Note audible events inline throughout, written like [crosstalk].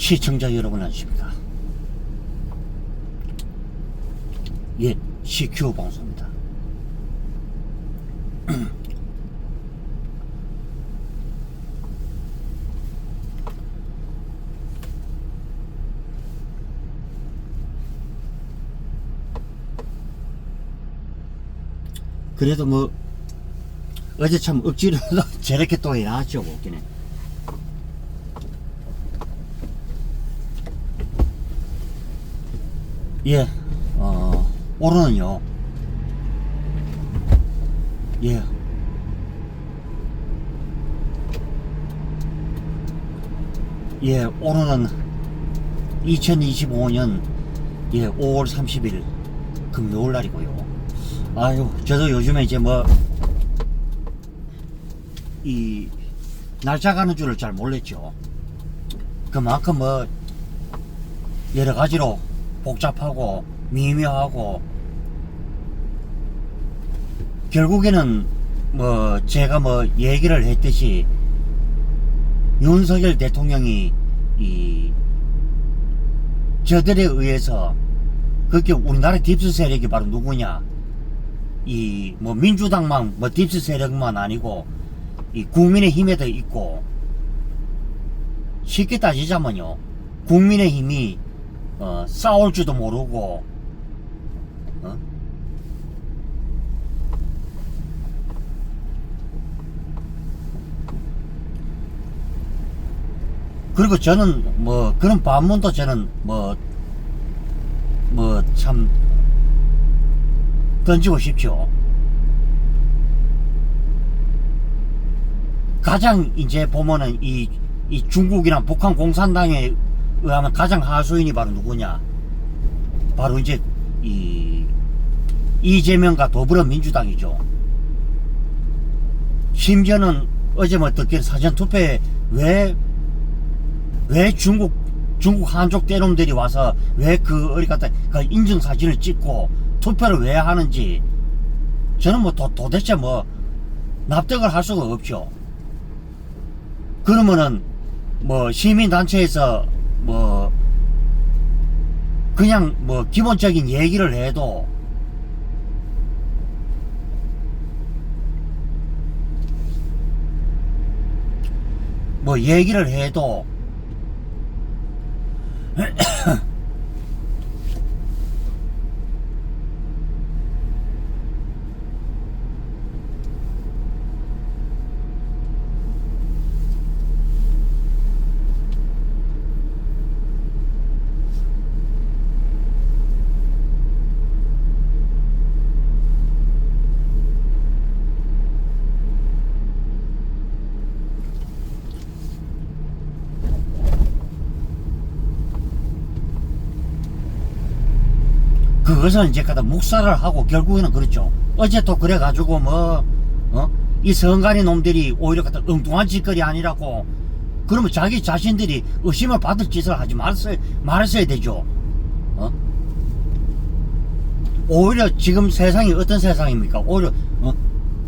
시청자 여러분 안녕하십니까? 예 CQ 방송입니다. 그래도 뭐 어제 참 억지로 [laughs] 저렇게 또 해놨죠 웃기네 예, 어, 오르는요. 예. 예, 오르는 2025년 예, 5월 30일 금요일 날이고요. 아유, 저도 요즘에 이제 뭐, 이, 날짜 가는 줄을 잘 몰랐죠. 그만큼 뭐, 여러 가지로 복잡하고 미묘하고 결국에는 뭐 제가 뭐 얘기를 했듯이 윤석열 대통령이 이 저들에 의해서 그게 우리나라 딥스 세력이 바로 누구냐? 이 뭐 민주당만 뭐 딥스 세력만 아니고 이 국민의 힘에도 있고 쉽게 따지자면요. 국민의 힘이 어, 싸울 줄도 모르고 어? 그리고 저는 뭐 그런 반문도 저는 뭐 뭐 참 던지고 싶죠. 가장 이제 보면은 이, 이 중국이나 북한 공산당에 의하면 가장 하수인이 바로 누구냐? 바로 이제 이 이재명과 더불어민주당이죠. 심지어는 어제 뭐 듣기로 사전 투표에 왜, 왜 중국, 중국 한족 떼놈들이 와서 왜 그 어디 갔다 그 인증사진을 찍고 투표를 왜 하는지 저는 뭐 도, 도대체 뭐 납득을 할 수가 없죠. 그러면은 뭐 시민단체에서 뭐 그냥 뭐 기본적인 얘기를 해도 뭐 얘기를 해도 [clears throat] 그것은 이제 갖다 묵살을 하고 결국에는 그렇죠. 어제 또 그래가지고 뭐, 어? 이 성간이 놈들이 오히려 갖다 엉뚱한 짓거리 아니라고 그러면 자기 자신들이 의심을 받을 짓을 하지 말았어야, 말았어야 되죠. 어? 오히려 지금 세상이 어떤 세상입니까? 오히려, 어?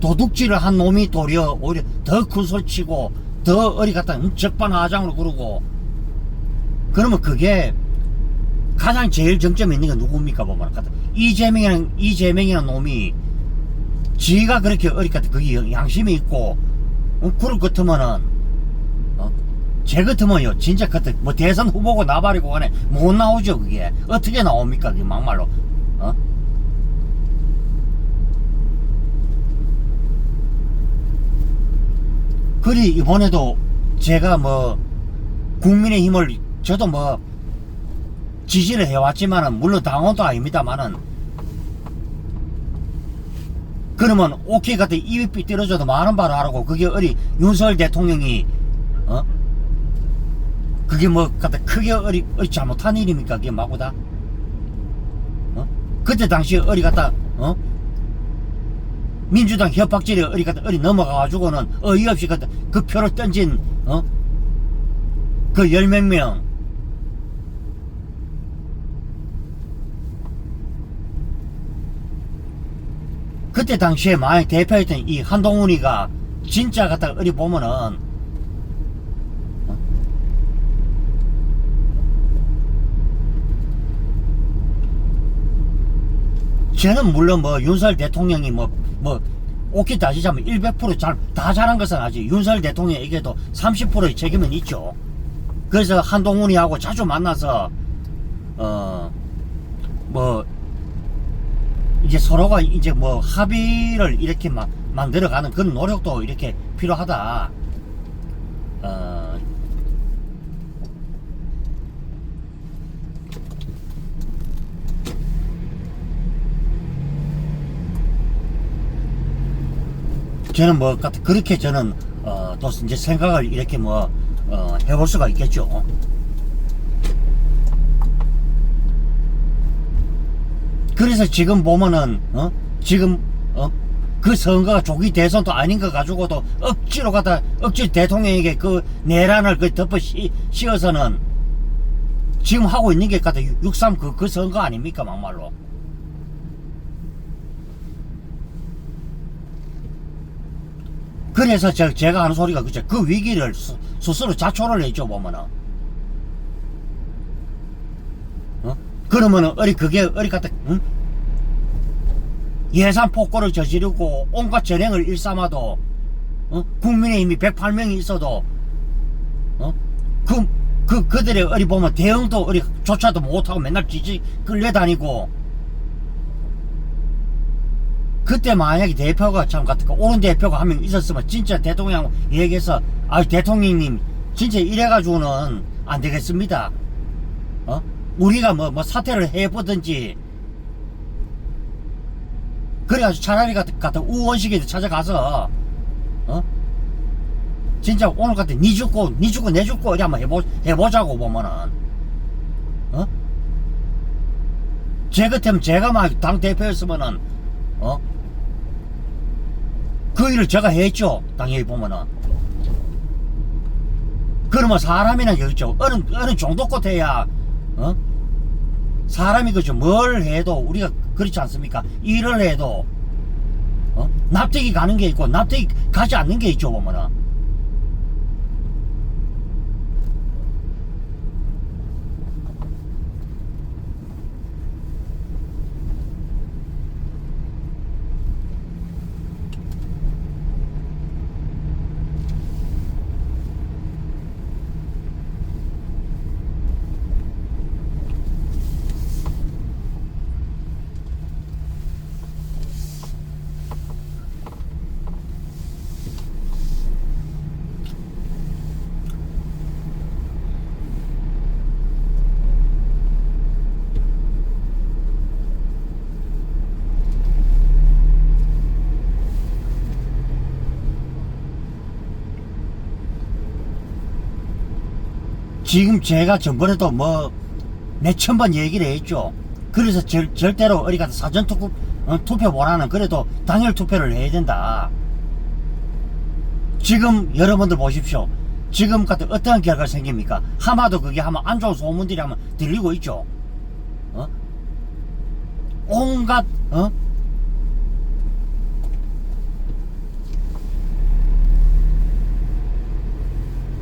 도둑질을 한 놈이 도리어 오히려 더 큰 소리 치고 더 어리 갖다 적반하장으로 그러고 그러면 그게 가장 제일 정점에 있는 게 누굽니까 보면 갖다 이재명이라는 이재명이라는 놈이 지가 그렇게 어리 갖다 그게 양심이 있고 어, 그럴 것 같으면은 어? 제 같으면요 진짜 그때 뭐 대선 후보고 나발이고 간에 못 나오죠 그게 어떻게 나옵니까 그게 막말로 어? 그리 이번에도 제가 뭐 국민의 힘을 저도 뭐 지지를 해왔지만은 물론 당원도 아닙니다만은 그러면 오케이 같은 입이 삐뚤어져도 많은 바로 하라고. 그게 어리 윤석열 대통령이 어? 그게 뭐 갖다 크게 어리, 어리 잘못한 일입니까? 그게 마구다? 어? 그때 당시에 어리 갖다 어? 민주당 협박질에 어리 갖다 어리 넘어가가지고는 어이없이 갖다 그 표를 던진 어그 열 몇 명 그때 당시에 만약 대표했던 이 한동훈이가 진짜 갖다가 어디 보면은 어? 쟤는 물론 뭐 윤석열 대통령이 뭐, 뭐, 오키 따지자면 100% 잘, 다 잘한 것은 아니지 윤석열 대통령에게도 30%의 책임은 있죠. 그래서 한동훈이하고 자주 만나서, 어, 뭐, 이제 서로가 이제 뭐 합의를 이렇게 막 만들어가는 그런 노력도 이렇게 필요하다. 어, 저는 뭐 같- 그렇게 저는 어, 또 이제 생각을 이렇게 뭐 어, 해볼 수가 있겠죠. 그래서 지금 보면은 어? 지금 어? 그 선거가 조기 대선도 아닌 거 가지고도 억지로 갖다 억지 대통령에게 그 내란을 그 덮어 씌, 씌워서는 지금 하고 있는 게 갖다 63 그, 그 선거 아닙니까 막말로 그래서 저, 제가 하는 소리가 그죠 그 위기를 스, 스스로 자초를 했죠 보면은 어? 그러면은 어리 그게 어리 갖다 응? 예산 폭거를 저지르고 온갖 전행을 일삼아도 어? 국민의힘이 108명이 있어도 어? 그, 그 그들의 어리 보면 대응도 어리 조차도 못하고 맨날 지지 끌려다니고 그때 만약에 대표가 참 같은 거 옳은 대표가 한 명 있었으면 진짜 대통령 얘기해서 아 대통령님 진짜 이래가지고는 안 되겠습니다. 어? 우리가 뭐, 뭐 사퇴를 해보든지 그래가지고 차라리 같은, 같은 우원식에 찾아가서 어? 진짜 오늘 같은 니 죽고 니 죽고 내 죽고 이렇게 한번 해보, 해보자고 보면은 어? 제 같으면 제가 막 당 대표였으면은 어? 그 일을 제가 했죠. 당연히 보면은. 그러면 사람이나 여기죠. 어느, 어느 정도 끝에야, 어? 사람이 그죠. 뭘 해도 우리가 그렇지 않습니까? 일을 해도, 어? 납득이 가는 게 있고, 납득이 가지 않는 게 있죠, 보면은. 지금 제가 전번에도 뭐 몇천 번 얘기를 했죠. 그래서 절, 절대로 어디 가서 사전 투표, 어, 투표보다는 그래도 당일 투표를 해야 된다. 지금 여러분들 보십시오. 지금 같은 어떠한 결과가 생깁니까? 하마도 그게 하면 안 좋은 소문들이 하면 들리고 있죠. 어? 온갖 어?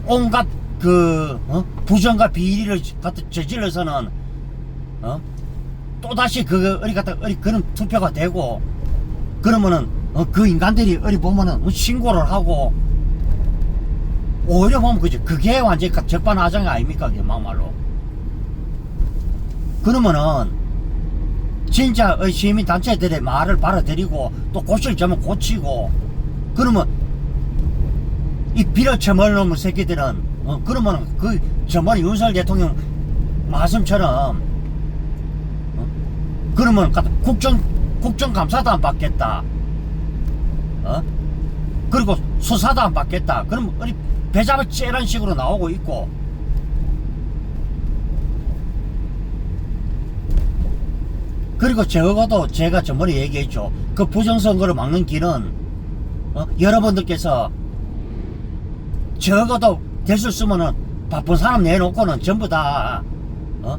온갖 그 어? 부정과 비리를 갖다 저질러서는 어? 또 다시 그 어리 갖다 어리 그런 투표가 되고 그러면은 어, 그 인간들이 어리 보면은 어, 신고를 하고 오히려 보면 그죠 그게 완전히 적반하장 아닙니까 그게 막말로 그러면은 진짜 어, 시민 단체들의 말을 받아들이고 또 고칠 점은 고치고 그러면 이 빌어쳐먹을 놈의 새끼들은 어, 그러면 그 저번에 윤석열 대통령 말씀처럼 어? 그러면 국정 국정감사도 안 받겠다 어? 그리고 수사도 안 받겠다 그러면 어디 배잡을 째란 식으로 나오고 있고 그리고 적어도 제가 저번에 얘기했죠 그 부정선거를 막는 길은 어? 여러분들께서 적어도 있으면은 바쁜 사람 내놓고는 전부 다 어?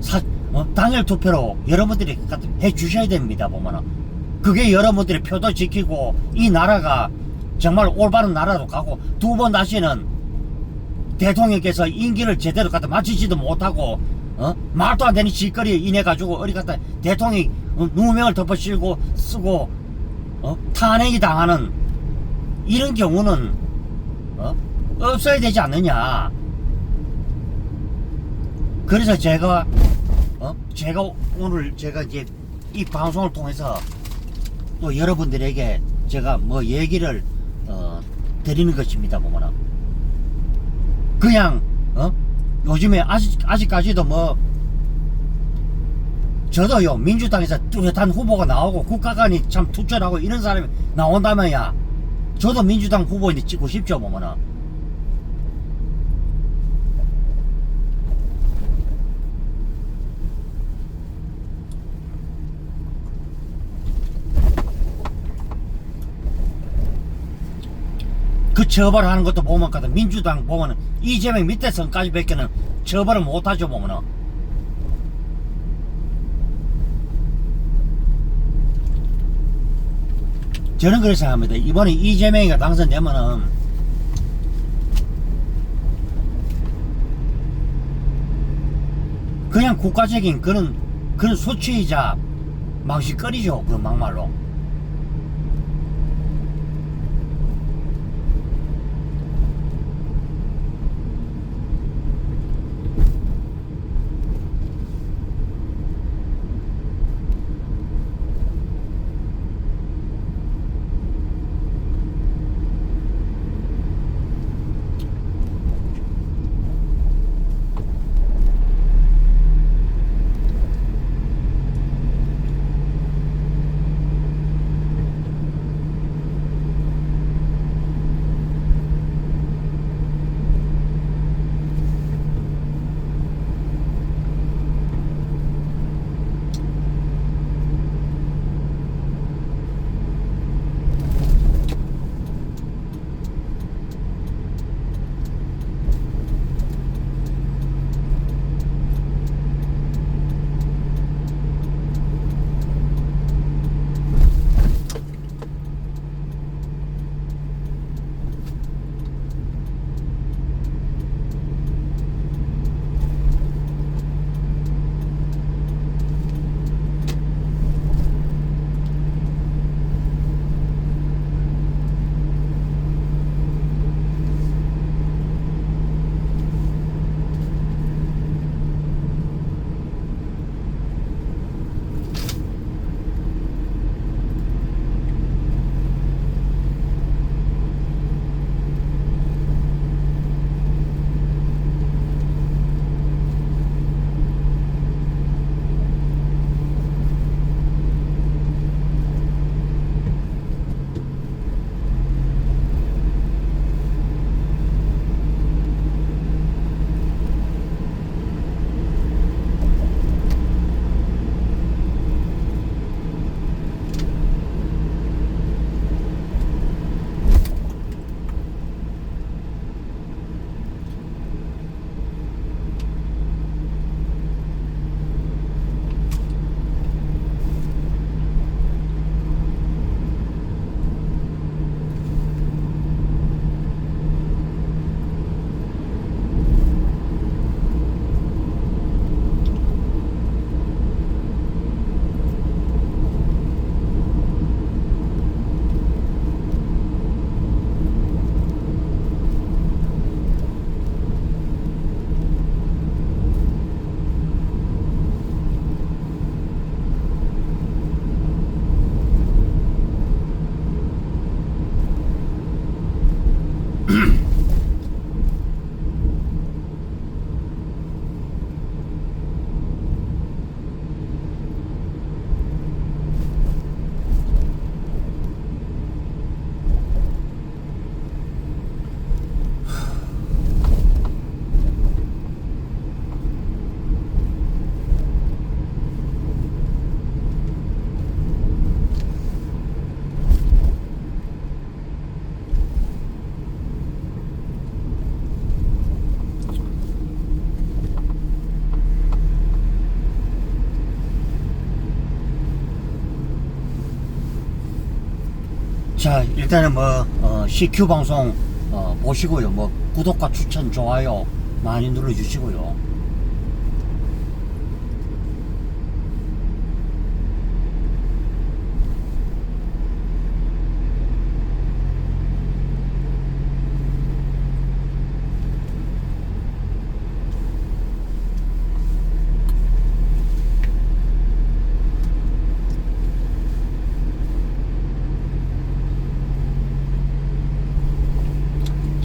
사, 어? 당일 투표로 여러분들이 해 주셔야 됩니다 보면은 그게 여러분들의 표도 지키고 이 나라가 정말 올바른 나라로 가고 두 번 다시는 대통령께서 임기를 제대로 갖다 마치지도 못하고 어? 말도 안 되는 짓거리에 인해 가지고 어디 갔다 대통령이 어, 누명을 덮어 씌우고 쓰고 어? 탄핵이 당하는 이런 경우는 어? 없어야 되지 않느냐. 그래서 제가 어? 제가 오늘 제가 이제 이 방송을 통해서 또 여러분들에게 제가 뭐 얘기를 어, 드리는 것입니다 보면은 그냥 어? 요즘에 아직 아직까지도 뭐 저도요 민주당에서 뚜렷한 후보가 나오고 국가관이 참 투철하고 이런 사람이 나온다면야 저도 민주당 후보인데 찍고 싶죠 보면은 그 처벌하는 것도 보면 거든. 민주당 보면은 이재명 밑에 선까지 밖에는 처벌을 못하죠 보면은 저는 그렇게 생각합니다. 이번에 이재명이가 당선되면은 그냥 국가적인 그런 그런 소치이자 망신거리죠 그 막말로 자 일단은 뭐 어, CQ 방송 어, 보시고요. 뭐 구독과 추천 좋아요 많이 눌러주시고요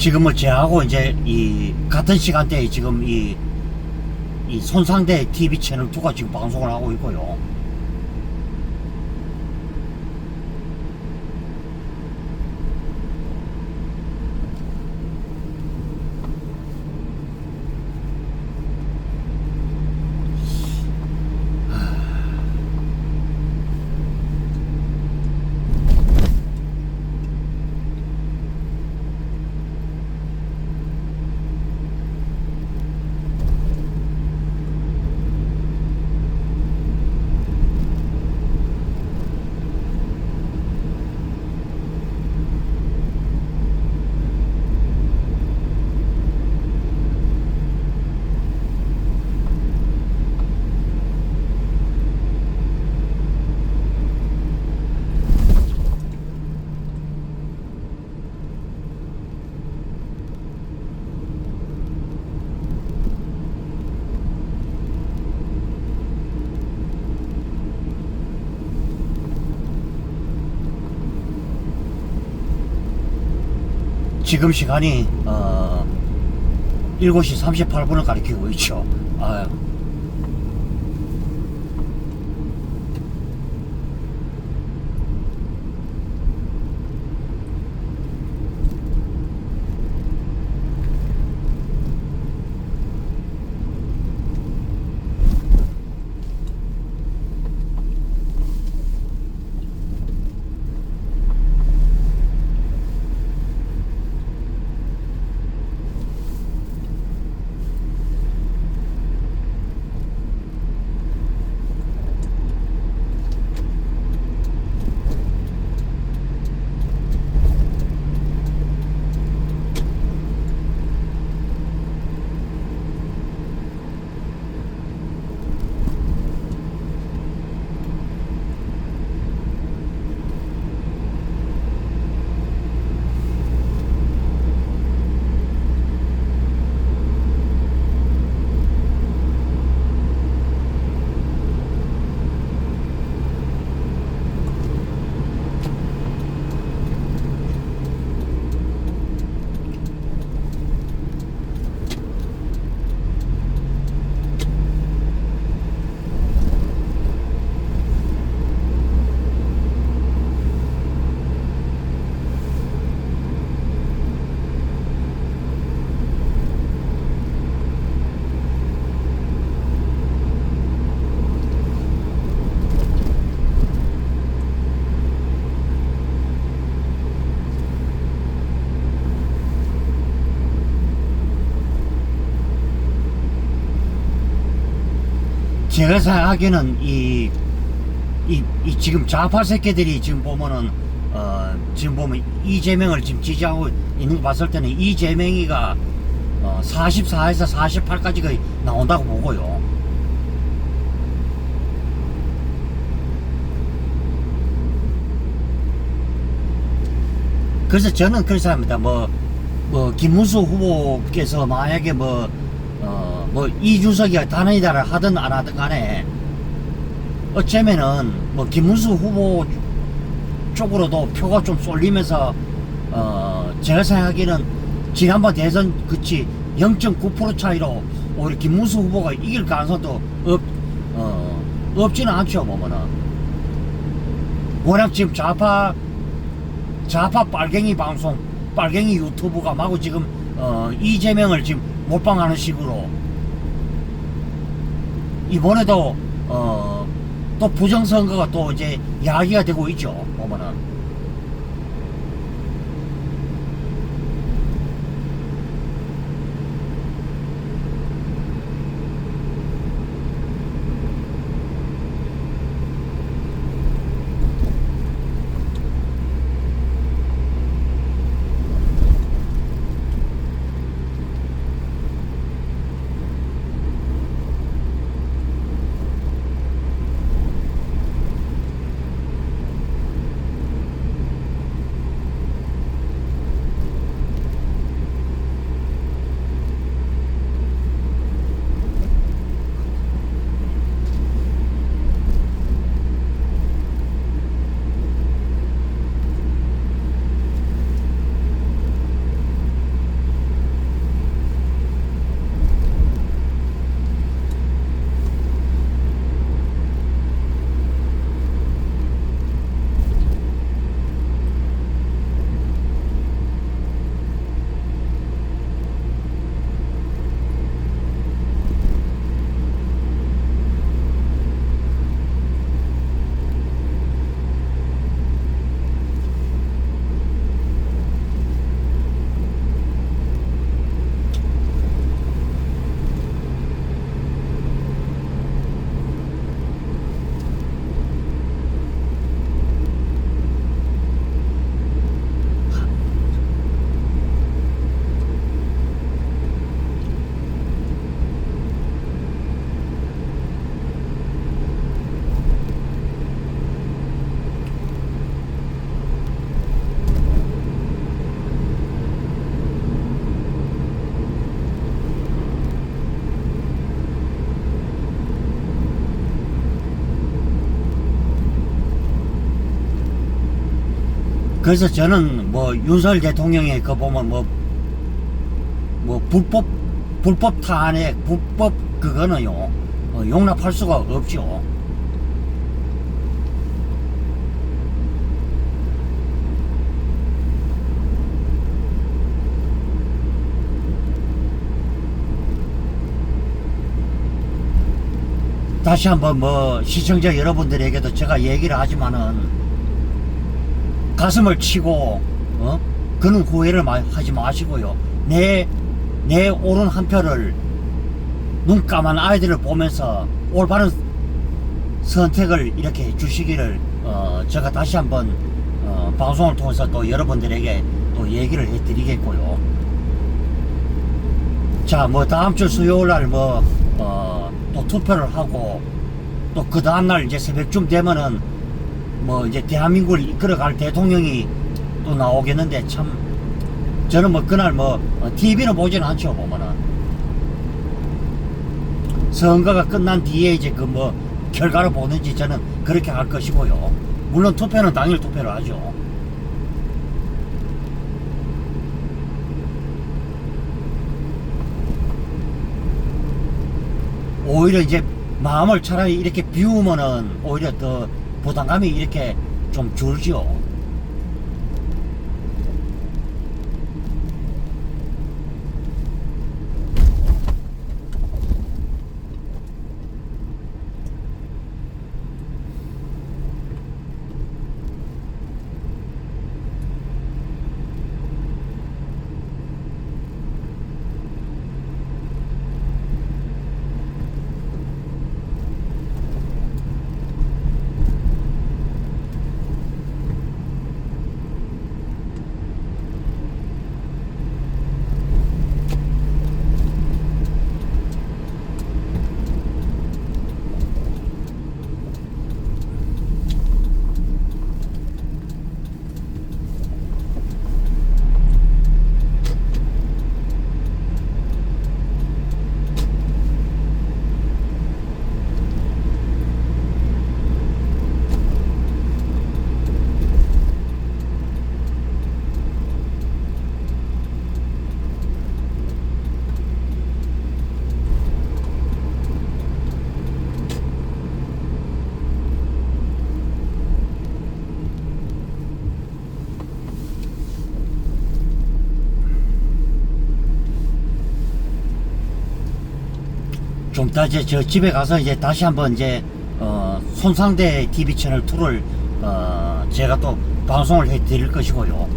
지금 뭐 제하고 이제 이 같은 시간대에 지금 이, 이 손상대 TV 채널 2가 지금 방송을 하고 있고요. 지금 시간이 어 7시 38분을 가리키고 있죠. 아유. 제가 생각하기에는 이, 이, 이 지금 좌파 새끼들이 지금 보면은 어 지금 보면 이재명을 지금 지지하고 있는 거 봤을 때는 이재명이가 어 44에서 48까지가 나온다고 보고요. 그래서 저는 그런 사람입니다. 뭐, 뭐, 김문수 후보께서 만약에 뭐, 어, 뭐, 이준석이 단원이다를 하든 안 하든 간에, 어쩌면은, 뭐, 김문수 후보 쪽으로도 표가 좀 쏠리면서, 어, 제가 생각하기에는 지난번 대선 그치 0.9% 차이로 오히려 김문수 후보가 이길 가능성도 없, 어, 없지는 않죠, 보면은. 워낙 지금 좌파 좌파 빨갱이 방송, 빨갱이 유튜브가 마구 지금 어, 이재명을 지금 몰빵하는 식으로 이번에도 어, 또 부정선거가 또 이제 이야기가 되고 있죠. 보면은 그래서 저는 뭐 윤석열 대통령의 그 보면 뭐, 뭐 불법, 불법 탄핵, 불법 그거는요, 어, 용납할 수가 없죠. 다시 한번 뭐 시청자 여러분들에게도 제가 얘기를 하지만은 가슴을 치고 어? 그는 후회를 마- 하지 마시고요. 내, 내 옳은 한 표를 눈 감은 아이들을 보면서 올바른 선택을 이렇게 주시기를 어, 제가 다시 한번 어, 방송을 통해서 또 여러분들에게 또 얘기를 해드리겠고요. 자, 뭐 다음 주 수요일 날 뭐, 어, 또 투표를 하고 또 그 다음 날 이제 새벽쯤 되면은 뭐 이제 대한민국을 이끌어갈 대통령이 또 나오겠는데 참 저는 뭐 그날 뭐 TV는 보지는 않죠 보면은 선거가 끝난 뒤에 이제 그 뭐 결과를 보는지 저는 그렇게 할 것이고요. 물론 투표는 당일 투표를 하죠. 오히려 이제 마음을 차라리 이렇게 비우면은 오히려 더 부담감이 이렇게 좀 줄죠. 이제 저 집에 가서 이제 다시 한번 이제 어 손상대 TV 채널 2를 어 제가 또 방송을 해 드릴 것이고요.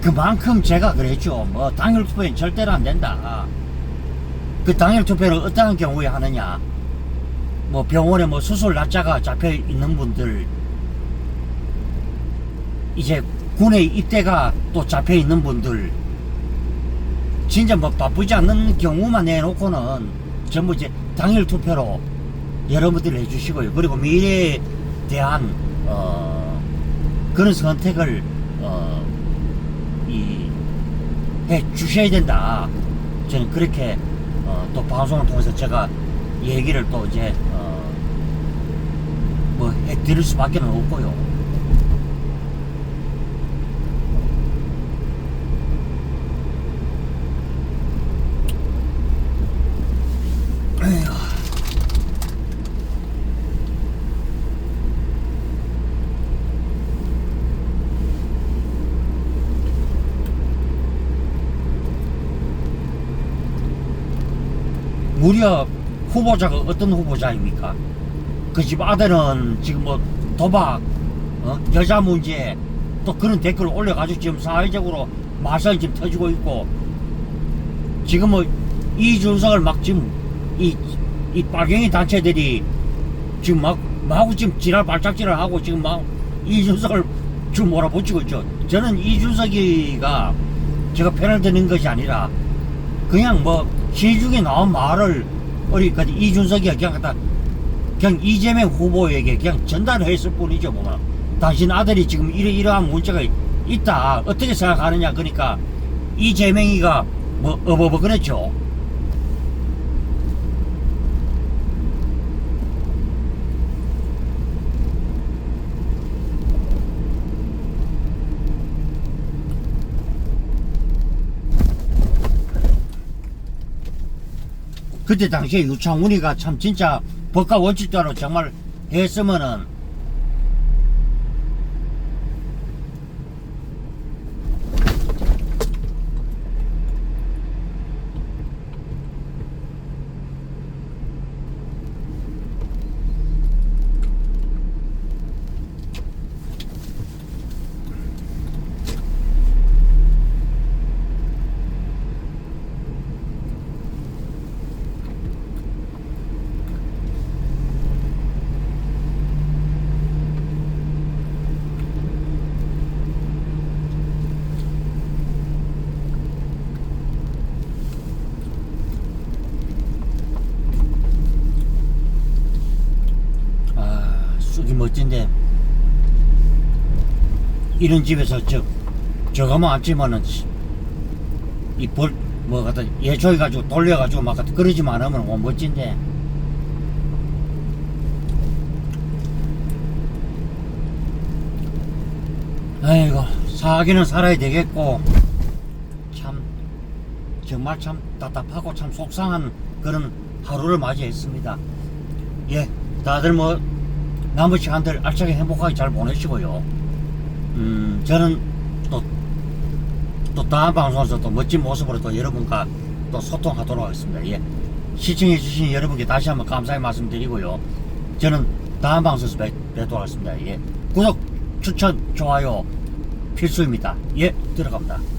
그만큼 제가 그랬죠. 뭐 당일 투표는 절대로 안 된다. 그 당일 투표를 어떠한 경우에 하느냐? 뭐 병원에 뭐 수술 날짜가 잡혀 있는 분들 이제 군에 입대가 또 잡혀 있는 분들 진짜 뭐 바쁘지 않는 경우만 내놓고는 전부 이제 당일 투표로 여러분들 해주시고요. 그리고 미래에 대한 어, 그런 선택을 어, 이, 해 주셔야 된다. 저는 그렇게 어, 또 방송을 통해서 제가 얘기를 또 이제 어, 뭐 해드릴 수밖에 없고요. 무려 후보자가 어떤 후보자입니까? 그 집 아들은 지금 뭐 도박, 어? 여자 문제 또 그런 댓글을 올려가지고 지금 사회적으로 말썽이 지금 터지고 있고 지금 뭐 이준석을 막 지금 이, 이 빨갱이 단체들이 지금 막 마구 지금 지랄 발작질을 하고 지금 막 이준석을 지금 몰아붙이고 있죠. 저는 이준석이가 제가 편을 드는 것이 아니라 그냥 뭐 시중에 나온 말을 어디까지 이준석이가 그냥 갖다 그냥 이재명 후보에게 그냥 전달했을 뿐이죠 뭐 당신 아들이 지금 이러 이러한 문제가 있다. 어떻게 생각하느냐. 그러니까 이재명이가 뭐 어버버 그랬죠 그때 당시에 유창훈이가 참 진짜 법과 원칙대로 정말 했으면은 아 쑥이 멋진데 이런 집에서 저 저거만 앉지만은 이볼뭐 갖다 예초해 가지고 돌려 가지고 막 갖다 그러지만 않으면 뭐 멋진데 아이고 사기는 살아야 되겠고 참 정말 참 답답하고 참 속상한 그런 하루를 맞이했습니다. 예, 다들 뭐 남은 시간들 알차게 행복하게 잘 보내시고요. 음, 저는 또, 또 다음 방송에서 또 멋진 모습으로 또 여러분과 또 소통하도록 하겠습니다. 예. 시청해주신 여러분께 다시 한번 감사의 말씀 드리고요. 저는 다음 방송에서 뵙, 뵙도록 하겠습니다. 예. 구독, 추천, 좋아요 필수입니다. 예, 들어갑니다.